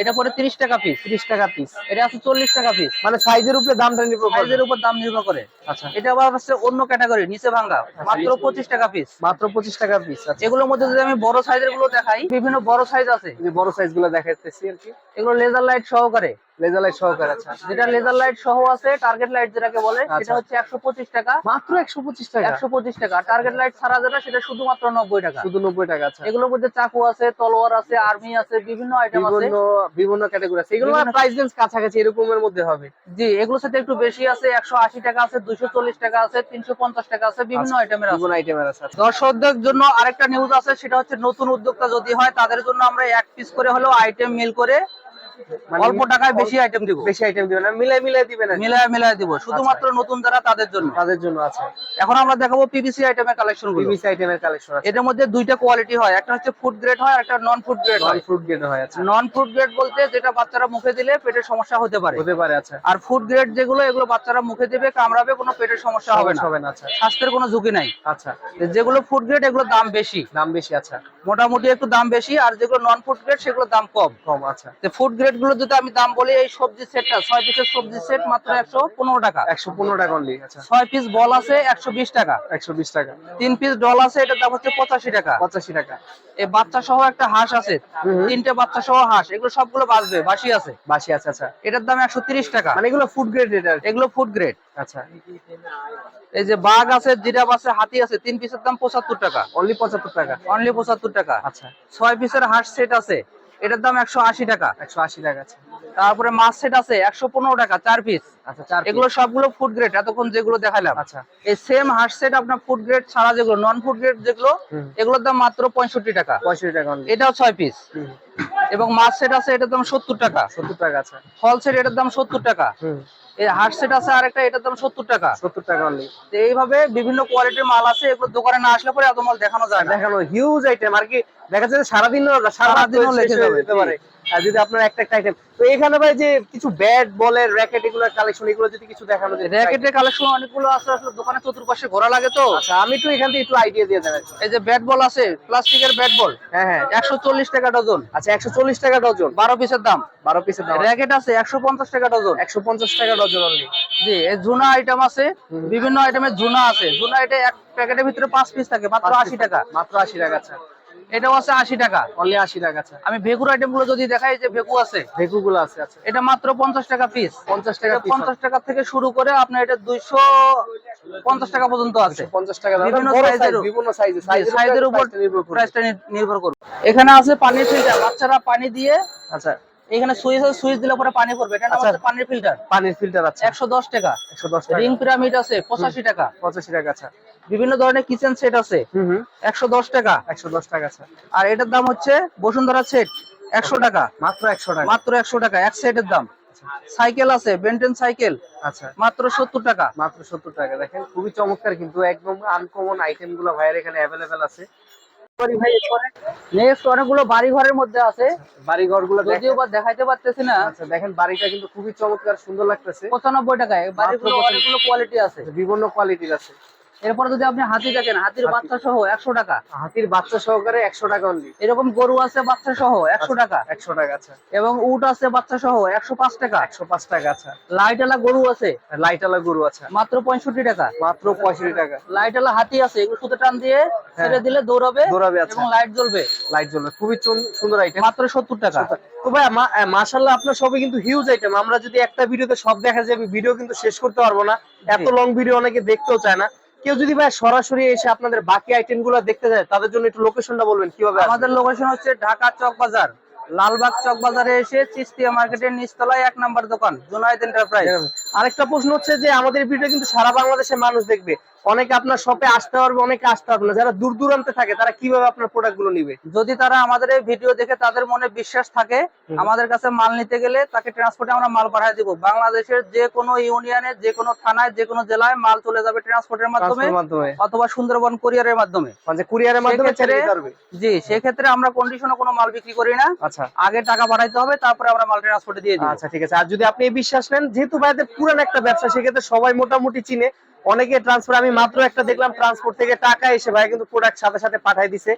[SPEAKER 1] এটা পরে তিরিশ টাকা পিস
[SPEAKER 2] তিরিশ টাকা পিস
[SPEAKER 1] এটা আছে চল্লিশ টাকা পিস
[SPEAKER 2] মানে সাইজের উপরে দামটা নির্ভর
[SPEAKER 1] সাইজের উপর দাম নির্ভর করে।
[SPEAKER 2] আচ্ছা।
[SPEAKER 1] এটা আবার হচ্ছে অন্য ক্যাটাগরি নিচে ভাঙ্গা। মাত্র পঁচিশ টাকা পিস
[SPEAKER 2] মাত্র পঁচিশ টাকা পিস আচ্ছা।
[SPEAKER 1] এগুলোর মধ্যে যদি আমি বড় সাইজেরগুলো দেখাই বিভিন্ন বড় সাইজ আছে।
[SPEAKER 2] যে বড় সাইজগুলো দেখাচ্ছি আর কি।
[SPEAKER 1] এগুলো লেজার লাইট সহকারে।
[SPEAKER 2] লেজার লাইট সহকারে আচ্ছা
[SPEAKER 1] যেটা লেজার লাইট সহ আছে টার্গেট লাইট যেটাকে বলে সেটা
[SPEAKER 2] আচ্ছা।
[SPEAKER 1] হচ্ছে একশো পঁচিশ টাকা।
[SPEAKER 2] মাত্র একশো পঁচিশ টাকা?
[SPEAKER 1] একশো পঁচিশ টাকা। টার্গেট লাইট ছাড়া যেটা সেটা শুধুমাত্র নব্বই টাকা।
[SPEAKER 2] শুধু নব্বই টাকা আচ্ছা।
[SPEAKER 1] এগুলোর মধ্যে চাকু আছে তলোয়ার আছে আর্মি আছে বিভিন্ন আইটেম আছে।
[SPEAKER 2] বিভিন্ন বিভিন্ন ক্যাটাগরি আছে। এগুলো প্রাইস রেঞ্জ কাছাকাছি এরকমের মধ্যে হবে।
[SPEAKER 1] জি এগুলোর সাথে একটু বেশি আছে একশো আশি টাকা আছে দুইশো চল্লিশ টাকা আছে তিনশো পঞ্চাশ টাকা আছে বিভিন্ন
[SPEAKER 2] আচ্ছা,
[SPEAKER 1] আইটেমের আছে।
[SPEAKER 2] বিভিন্ন আইটেমের আছে আচ্ছা।
[SPEAKER 1] দর্শকদের জন্য আরেকটা নিউজ আছে সেটা হচ্ছে নতুন উদ্যোক্তা যদি হয় তাদের জন্য আমরা এক পিস করে হলেও আইটেম মিল করে অল্প টাকায় বেশি আইটেম দিব।
[SPEAKER 2] বেশি আইটেম দিবেন না মিলাই মিলাই দিবেন।
[SPEAKER 1] মিলায় মিলায় দিব শুধুমাত্র নতুন যারা তাদের জন্য।
[SPEAKER 2] তাদের জন্য আছে
[SPEAKER 1] এখন আমরা দেখাবো পিভিসি আইটেমের কালেকশনগুলো।
[SPEAKER 2] পিভিসি আইটেমের কালেকশন আছে
[SPEAKER 1] এটার মধ্যে দুইটা কোয়ালিটি হয় একটা হচ্ছে ফুড গ্রেড হয় একটা নন ফুড গ্রেড হয়।
[SPEAKER 2] ফ্রুট গ্রেড হয় আচ্ছা।
[SPEAKER 1] নন ফুড গ্রেড বলতে যেটা বাচ্চারা মুখে দিলে পেটের সমস্যা হতে পারে।
[SPEAKER 2] হতে পারে আচ্ছা।
[SPEAKER 1] আর ফুড গ্রেড যেগুলো এগুলো বাচ্চারা মুখে দিবে কামড়াবে কোনো পেটের সমস্যা হবে না।
[SPEAKER 2] হবে না আচ্ছা।
[SPEAKER 1] স্বাস্থ্যের কোনো ঝুঁকি নাই।
[SPEAKER 2] আচ্ছা।
[SPEAKER 1] যেগুলো ফুড গ্রেড এগুলো দাম বেশি।
[SPEAKER 2] দাম বেশি আচ্ছা।
[SPEAKER 1] মোটামুটি একটু দাম বেশি আর যেগুলো নন ফুড গ্রেড সেগুলো দাম কম।
[SPEAKER 2] কম আচ্ছা।
[SPEAKER 1] ফুড গ্রেড যদি আমি দাম বলি এই সবজি সেটটা ছয় পিসের সবজি সেট মাত্র একশো পনেরো টাকা।
[SPEAKER 2] একশো পনেরো টাকা অনলি আচ্ছা।
[SPEAKER 1] ছয় পিস বল আছে একশো বিশ টাকা।
[SPEAKER 2] একশো বিশ টাকা।
[SPEAKER 1] তিন পিস ডল আছে এটার দাম হচ্ছে পঁচাশি টাকা।
[SPEAKER 2] পঁচাশি টাকা।
[SPEAKER 1] এই বাচ্চা সহ একটা হাঁস আছে। তিনটে বাচ্চা সহ হাঁস এগুলো সবগুলো বাঁচবে বাসি আছে।
[SPEAKER 2] বাসি আছে আচ্ছা।
[SPEAKER 1] এটার দাম একশো তিরিশ টাকা।
[SPEAKER 2] মানে এগুলো ফুড গ্রেড এটা
[SPEAKER 1] এগুলো ফুড গ্রেড
[SPEAKER 2] আচ্ছা।
[SPEAKER 1] এই যে বাঘ আছে জিরাফ আছে হাতি আছে তিন পিসের দাম পঁচাত্তর টাকা।
[SPEAKER 2] অনলি পঁচাত্তর টাকা।
[SPEAKER 1] অনলি পঁচাত্তর টাকা।
[SPEAKER 2] আচ্ছা।
[SPEAKER 1] ছয় পিসের হাঁস সেট আছে। এটার দাম একশো আশি টাকা।
[SPEAKER 2] একশো আশি টাকা আছে।
[SPEAKER 1] তারপরে মাছ সেট আছে একশো পনেরো টাকা চার পিস
[SPEAKER 2] আচ্ছা চার
[SPEAKER 1] এগুলো সবগুলো ফুড গ্রেড এতক্ষণ যেগুলো দেখালাম।
[SPEAKER 2] আচ্ছা।
[SPEAKER 1] এই সেম হাঁস সেট আপনার ফুড গ্রেড ছাড়া যেগুলো নন ফুড গ্রেড যেগুলো এগুলোর দাম মাত্র পঁয়ষট্টি টাকা।
[SPEAKER 2] পঁয়ষট্টি টাকা
[SPEAKER 1] এটাও ছয় পিস এবং মাছ সেট আছে এটার দাম সত্তর টাকা।
[SPEAKER 2] সত্তর টাকা আছে।
[SPEAKER 1] ফল সেট এটার দাম সত্তর টাকা। এই সেট আছে আরেকটা এটার দাম সত্তর টাকা।
[SPEAKER 2] সত্তর টাকা অনলি
[SPEAKER 1] এইভাবে বিভিন্ন কোয়ালিটির মাল আছে এগুলো দোকানে না আসলে পরে এত মাল দেখানো যায়
[SPEAKER 2] দেখানো হিউজ আইটেম আর কি দেখা যাচ্ছে সারাদিন
[SPEAKER 1] সারাদিনও লেগে যাবে,
[SPEAKER 2] যেতে পারে। আর যদি আপনার একটা একটা আইটেম তো এখানে ভাই যে কিছু ব্যাট বলের র্যাকেট এগুলো কালেকশন এগুলো যদি কিছু দেখানো যায়।
[SPEAKER 1] র্যাকেটের কালেকশন অনেকগুলো আছে আসলে দোকানে চতুর্পাশে ঘোরা লাগে তো।
[SPEAKER 2] আচ্ছা আমি একটু এখান থেকে একটু আইডিয়া দিয়ে আচ্ছা।
[SPEAKER 1] এই যে ব্যাট বল আছে প্লাস্টিকের ব্যাট বল
[SPEAKER 2] হ্যাঁ হ্যাঁ।
[SPEAKER 1] একশো চল্লিশ টাকা ডজন।
[SPEAKER 2] আচ্ছা একশো চল্লিশ টাকা ডজন।
[SPEAKER 1] বারো পিসের দাম।
[SPEAKER 2] বারো পিসের দাম।
[SPEAKER 1] র্যাকেট আছে একশো পঞ্চাশ টাকা ডজন।
[SPEAKER 2] একশো পঞ্চাশ টাকা ডজন অনলি
[SPEAKER 1] জি এই জুনা আইটেম আছে বিভিন্ন আইটেমের জুনা আছে। জুনা এটা এক প্যাকেটের ভিতরে পাঁচ পিস থাকে মাত্র আশি টাকা।
[SPEAKER 2] মাত্র আশি টাকা আচ্ছা।
[SPEAKER 1] এটাও আছে আশি টাকা।
[SPEAKER 2] অনলি আশি টাকা আচ্ছা।
[SPEAKER 1] আমি ভেকুর আইটেমগুলো যদি দেখাই যে ভেকু আছে।
[SPEAKER 2] ভেকু গুলো আছে আচ্ছা।
[SPEAKER 1] এটা মাত্র পঞ্চাশ টাকা পিস
[SPEAKER 2] পঞ্চাশ টাকা
[SPEAKER 1] পঞ্চাশ টাকা থেকে শুরু করে আপনার এটা দুইশো পঞ্চাশ টাকা পর্যন্ত আছে।
[SPEAKER 2] পঞ্চাশ টাকা
[SPEAKER 1] বিভিন্ন।
[SPEAKER 2] বিভিন্ন
[SPEAKER 1] সাইজের উপর প্রাইসটা নির্ভর করবে। এখানে আছে পানির ফিল্টার বাচ্চারা পানি দিয়ে
[SPEAKER 2] আচ্ছা।
[SPEAKER 1] এখানে সুইচ সুইচ দিলে পরে পানি পড়বে। এটা
[SPEAKER 2] আচ্ছা।
[SPEAKER 1] পানির ফিল্টার।
[SPEAKER 2] পানির ফিল্টার আছে।
[SPEAKER 1] একশো দশ টাকা।
[SPEAKER 2] একশো দশ টাকা।
[SPEAKER 1] রিং পিরামিড আছে পঁচাশি টাকা।
[SPEAKER 2] পঁচাশি টাকা আচ্ছা
[SPEAKER 1] বিভিন্ন ধরনের কিচেন সেট আছে।
[SPEAKER 2] হুম হুম।
[SPEAKER 1] একশো দশ টাকা।
[SPEAKER 2] একশো দশ টাকা আচ্ছা
[SPEAKER 1] আর এটার দাম হচ্ছে বসুন্ধরা সেট একশো টাকা।
[SPEAKER 2] মাত্র একশো টাকা।
[SPEAKER 1] মাত্র একশো টাকা এক সেটের দাম। সাইকেল আছে বেন্টেন সাইকেল।
[SPEAKER 2] আচ্ছা।
[SPEAKER 1] মাত্র সত্তর টাকা।
[SPEAKER 2] মাত্র সত্তর টাকা। দেখেন খুবই চমৎকার কিন্তু একদম আনকমন আইটেমগুলো ভাইয়ের এখানে অ্যাভেলেবেল আছে।
[SPEAKER 1] নেক্সট অনেকগুলো বাড়ি ঘরের মধ্যে আছে।
[SPEAKER 2] বাড়ি ঘরগুলো
[SPEAKER 1] যদিও বা দেখাইতে পারতেছি না।
[SPEAKER 2] আচ্ছা দেখেন বাড়িটা কিন্তু খুবই চমৎকার সুন্দর লাগতেছে।
[SPEAKER 1] পঁচানব্বই টাকায়। বাড়িগুলো
[SPEAKER 2] মাত্র
[SPEAKER 1] অনেকগুলো কোয়ালিটি আছে।
[SPEAKER 2] বিভিন্ন কোয়ালিটির আছে।
[SPEAKER 1] এরপরে যদি আপনি হাতি দেখেন হাতির বাচ্চা সহ একশো টাকা।
[SPEAKER 2] হাতির বাচ্চা সহকারে একশো টাকা অনলি
[SPEAKER 1] এরকম গরু আছে বাচ্চা সহ একশো টাকা।
[SPEAKER 2] একশো টাকা আচ্ছা।
[SPEAKER 1] এবং উট আছে বাচ্চা সহ একশো পাঁচ টাকা।
[SPEAKER 2] একশো পাঁচ টাকা আচ্ছা।
[SPEAKER 1] লাইট আলা গরু আছে।
[SPEAKER 2] লাইট আলা গরু আচ্ছা।
[SPEAKER 1] মাত্র পঁয়ষট্টি টাকা।
[SPEAKER 2] মাত্র পঁয়ষট্টি টাকা।
[SPEAKER 1] লাইট আলা হাতি আছে এগুলো শুধু টান দিয়ে ছেড়ে দিলে দৌড়াবে
[SPEAKER 2] দৌড়াবে আচ্ছা।
[SPEAKER 1] এবং লাইট জ্বলবে।
[SPEAKER 2] লাইট জ্বলবে। খুবই সুন্দর আইটেম
[SPEAKER 1] মাত্র সত্তর টাকা।
[SPEAKER 2] তো ভাই মাশাল্লাহ আপনার সবই কিন্তু হিউজ আইটেম আমরা যদি একটা ভিডিওতে সব দেখা যাবে ভিডিও কিন্তু শেষ করতে পারব না। এত লং ভিডিও অনেকে দেখতেও চায় না। কেউ যদি ভাই সরাসরি এসে আপনাদের বাকি আইটেমগুলো দেখতে যায় তাদের জন্য একটু লোকেশনটা বলবেন কীভাবে?
[SPEAKER 1] আমাদের লোকেশন হচ্ছে ঢাকা চক বাজার লালবাগ চক বাজারে এসে চিস্তিয়া মার্কেটের নিচতলায় এক নাম্বার দোকান জুনায়েদ এন্টারপ্রাইজ
[SPEAKER 2] আরেকটা প্রশ্ন হচ্ছে যে আমাদের ভিডিও কিন্তু সারা বাংলাদেশের মানুষ দেখবে। অনেকে আপনার শপে আসতে পারবে অনেকে আসতে পারবে না। যারা দূর দূরান্তে থাকে তারা কীভাবে আপনার প্রোডাক্টগুলো নিবে?
[SPEAKER 1] যদি তারা আমাদের এই ভিডিও দেখে তাদের মনে বিশ্বাস থাকে আমাদের কাছে মাল নিতে গেলে তাকে ট্রান্সপোর্টে আমরা মাল পাঠিয়ে দিব। বাংলাদেশের যে কোনো ইউনিয়নে যে কোনো থানায় যে কোনো জেলায় মাল চলে যাবে ট্রান্সপোর্টের মাধ্যমে অথবা সুন্দরবন কুরিয়ারের মাধ্যমে।
[SPEAKER 2] মানে কুরিয়ারের মাধ্যমে ছেড়ে পারবে।
[SPEAKER 1] জি সেক্ষেত্রে আমরা কন্ডিশনে কোনো মাল বিক্রি করি না।
[SPEAKER 2] আচ্ছা।
[SPEAKER 1] আগে টাকা পাঠাইতে হবে তারপরে আমরা মাল ট্রান্সপোর্টে দিয়ে দিই
[SPEAKER 2] আচ্ছা ঠিক আছে। আর যদি আপনি এই বিশ্বাস নেন যেহেতু ভাইদের পুরান একটা ব্যবসা সেক্ষেত্রে সবাই মোটামুটি চিনে। অনেকে ট্রান্সফার আমি মাত্র একটা দেখলাম ট্রান্সপোর্ট থেকে টাকা এসে ভাই কিন্তু প্রোডাক্ট সাথে সাথে পাঠাই দিছে।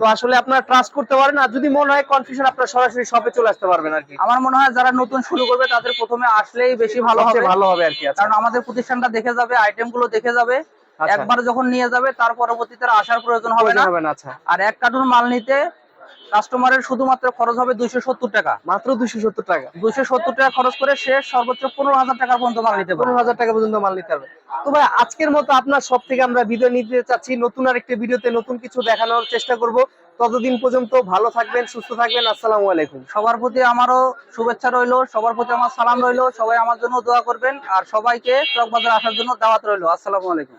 [SPEAKER 2] তো আসলে আপনারা ট্রাস্ট করতে পারেন আর যদি মনে হয় কনফিউশন আপনারা সরাসরি শপে চলে আসতে পারবেন আর কি।
[SPEAKER 1] আমার মনে হয় যারা নতুন শুরু করবে তাদের প্রথমে আসলেই বেশি ভালো হবে।
[SPEAKER 2] ভালো হবে আর কি আচ্ছা।
[SPEAKER 1] কারণ আমাদের প্রতিষ্ঠানটা দেখে যাবে আইটেমগুলো দেখে যাবে।
[SPEAKER 2] আচ্ছা।
[SPEAKER 1] একবার যখন নিয়ে যাবে তার পরবর্তীতে আসার প্রয়োজন হবে না।
[SPEAKER 2] হবে না আচ্ছা।
[SPEAKER 1] আর এক কার্টুন মাল নিতে কাস্টমারের শুধুমাত্র খরচ হবে দুইশো সত্তর টাকা।
[SPEAKER 2] মাত্র দুইশো সত্তর টাকা।
[SPEAKER 1] দুইশো সত্তর টাকা খরচ করে সে সর্বোচ্চ পনেরো হাজার টাকা পর্যন্ত মাল নিতে
[SPEAKER 2] পনেরো হাজার টাকা পর্যন্ত মাল নিতে হবে তো ভাই আজকের মতো আপনার সব থেকে আমরা ভিডিও নিতে চাচ্ছি। নতুন আরেকটি ভিডিওতে নতুন কিছু দেখানোর চেষ্টা করব। ততদিন পর্যন্ত ভালো থাকবেন সুস্থ থাকবেন। আসসালামু আলাইকুম।
[SPEAKER 1] সবার প্রতি আমারও শুভেচ্ছা রইল সবার প্রতি আমার সালাম রইল। সবাই আমার জন্য দোয়া করবেন। আর সবাইকে চকবাজার আসার জন্য দাওয়াত রইল। আসসালামু আলাইকুম।